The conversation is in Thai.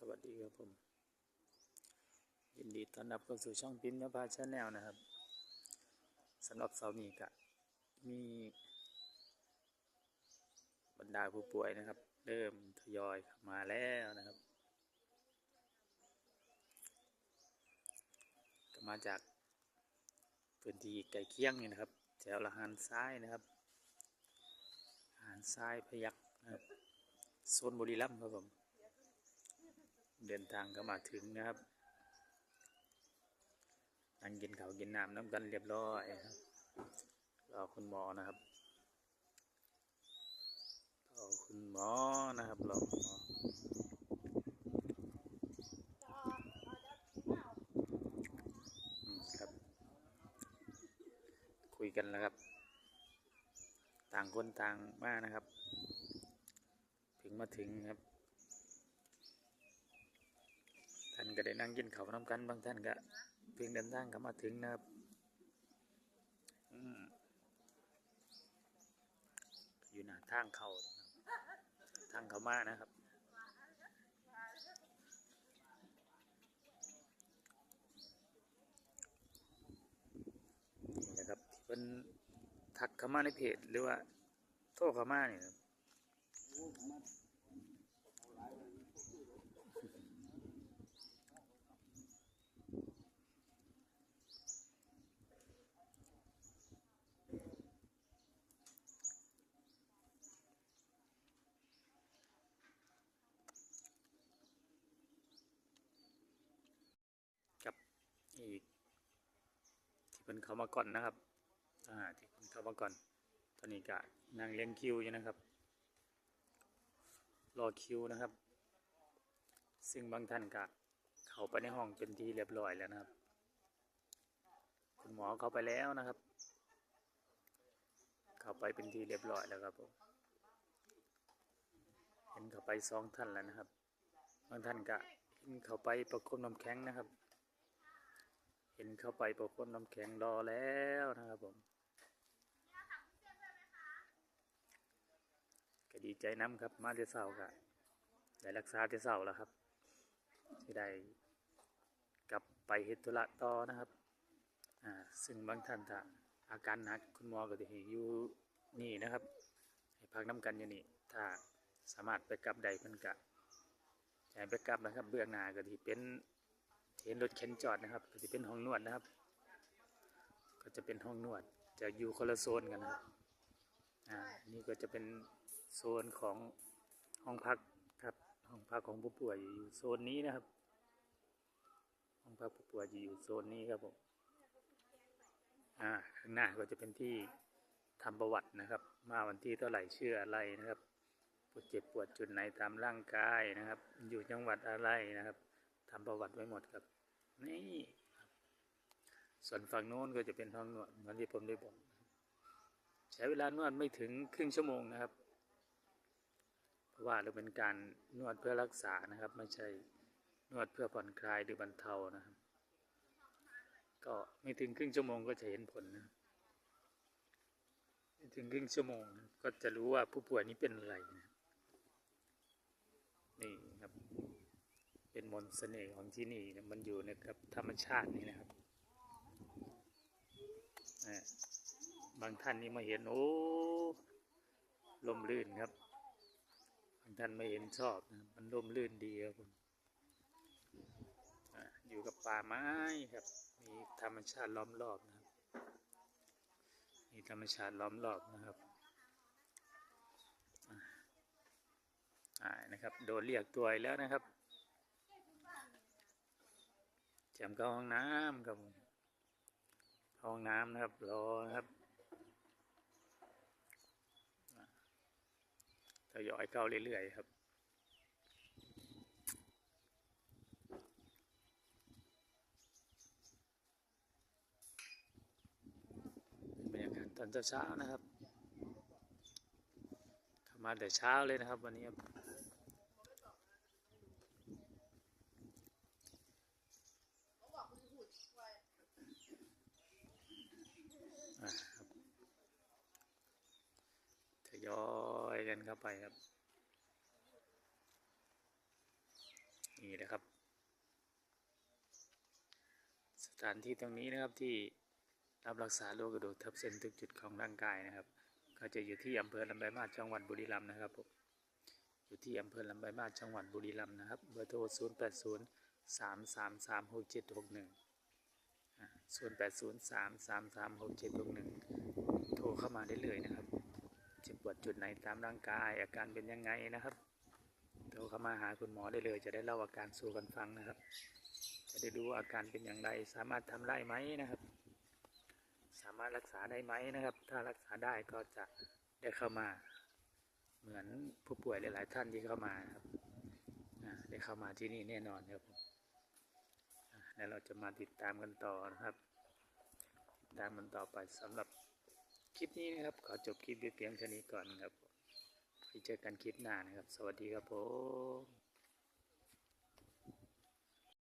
สวัสดีครับผม ยินดีต้อนรับเข้าสู่ช่องพิมพ์นภาชาแนลนะครับสำหรับเสาร์นี้ก็มีบรรดาผู้ป่วยนะครับ เริ่มทยอยมาแล้วนะครับก็มาจากพื้นที่ใกล้เคียงนี่นะครับ แถวละหานซ้ายนะครับหานซ้ายพยักนะครับโซนบุรีรัมย์ครับผม เดินทางก็มาถึงนะครับนั่งกินข้าวกินน้ำน้ำกันเรียบร้อยครับรอคุณหมอนะครับรอคุณหมอนะครับรอคุณหมอครับ คุยกันแล้วครับ ต่างคนต่างมานะครับ ถึงมาถึงครับ ท่านก็ได้นั่งกินข้าวน้ำกันบางท่านก็เพียงเดินทางก็มาถึงนะครับอืมอยู่หน้าทางเขานะครับทางเขามานะครับนี่นะครับที่เป็นทักเข้ามาในเพจหรือว่า โทรเข้ามาเนี่ย อีก ที่เพิ่นเข้ามาก่อนนะครับ อ่า ที่เพิ่นเข้ามาก่อน ตอนนี้ก็นั่งเลี้ยงคิวอยู่นะครับ รอคิวนะครับ ซึ่งบางท่านก็เข้าไปในห้องเป็นที่เรียบร้อยแล้วนะครับ คุณหมอเข้าไปแล้วนะครับ เข้าไปเป็นที่เรียบร้อยแล้วครับผมเห็นเข้าไปสองท่านแล้วนะครับ บางท่านก็เห็นเข้าไปประคบน้ำแข็งนะครับ เห็นเข้าไปประคบน้ำแข็งรอแล้วนะครับผมก็ดีใจน้ำครับ มาเที่เศร้าก็ได้รักษาเที่เศร้าแล้วครับที่ได้กลับไปเฮ็ดธุระต่อนะครับอ่าซึ่งบางท่านถ้าอาการหนักคุณหมอก็จะให้อยู่นี่นะครับให้พักน้ำกันอยู่นี่ถ้าสามารถไปกลับใดเพิ่นกะให้ไปกลับนะครับ เบื้องหน้าก็ที่เป็น เห็นรถเข็นจอดนะครับ ก็จะเป็นห้องนวดนะครับ ก็จะเป็นห้องนวด จะอยู่คนละโซนกันนะครับอ่านี่ก็จะเป็นโซนของห้องพักครับ ห้องพักของผู้ป่วยอยู่โซนนี้นะครับ ห้องพักผู้ป่วยจะอยู่โซนนี้ครับผมอ่าข้างหน้าก็จะเป็นที่ทำประวัตินะครับ มาวันที่เท่าไหร่ชื่ออะไรนะครับปวดเจ็บปวดจุดไหนตามร่างกายนะครับ อยู่จังหวัดอะไรนะครับ ทำประวัติไว้หมดครับ นี่ส่วนฝั่งโน้นก็จะเป็นห้องนวดเหมือนที่ผมได้บอกใช้เวลานวดไม่ถึงครึ่งชั่วโมงนะครับ เพราะว่าเราเป็นการนวดเพื่อรักษานะครับ ไม่ใช่นวดเพื่อผ่อนคลายหรือบรรเทานะครับ ก็ไม่ถึงครึ่งชั่วโมงก็จะเห็นผลนะไม่ถึงครึ่งชั่วโมงก็จะรู้ว่าผู้ป่วยนี้เป็นอะไรนะนี่ครับ เป็นมนต์เสน่ห์ของที่นี่นะมันอยู่ในกับธรรมชาตินี่นะครับบางท่านนี่มาเห็นโอ้ลมลื่นครับบางท่านไม่เห็นชอบนะมันลมลื่นดีครับผมอะอยู่กับป่าไม้ครับ มีธรรมชาติล้อมรอบนะครับมีธรรมชาติล้อมรอบนะครับอ่านะครับ โดนเรียกตัวแล้วนะครับ แจมเข้าห้องน้ำครับผมห้องน้ำนะครับรอครับอะทยอยเข้าเรื่อยๆครับเป็นบรรยากาศตอนเช้าๆนะครับ เข้ามาแต่เช้าเลยนะครับวันนี้ครับอ่าครับท ย้อยกันเข้าไปครับ นี่แหละครับ สถานที่ตรงนี้นะครับที่รับรักษาโรคกระดูกทับเส้นทุกจุดของร่างกายนะครับ ก็จะอยู่ที่อำเภอลำไยมาศจังหวัดบุรีรัมย์นะครับผมอยู่ที่อำเภอลำไยมาศจังหวัดบุรีรัมย์นะครับเบอร์โทร 0 8 0 3 3 3 6 7 6 1 0 8 0 3 3 3 6 7 6 1 โทรเข้ามาได้เลยนะครับ เจ็บปวดจุดไหนตามร่างกาย อาการเป็นยังไงนะครับโทรเข้ามาหาคุณหมอได้เลย จะได้เล่าอาการสู่กันฟังนะครับ จะได้ดูอาการเป็นอย่างไร สามารถทำได้ไหมนะครับ สามารถรักษาได้ไหมนะครับ ถ้ารักษาได้ก็จะได้เข้ามา เหมือนผู้ป่วยหลาย ๆ ท่านที่เข้ามาครับได้เข้ามาที่นี่แน่นอนครับแล้วเราจะมาติดตามกันต่อนะครับติดตามมันต่อไปสำหรับ คลิปนี้นะครับ ขอจบคลิปไว้เพียงเท่านี้ก่อนครับไปเจอกันคลิปหน้านะครับ สวัสดีครับผม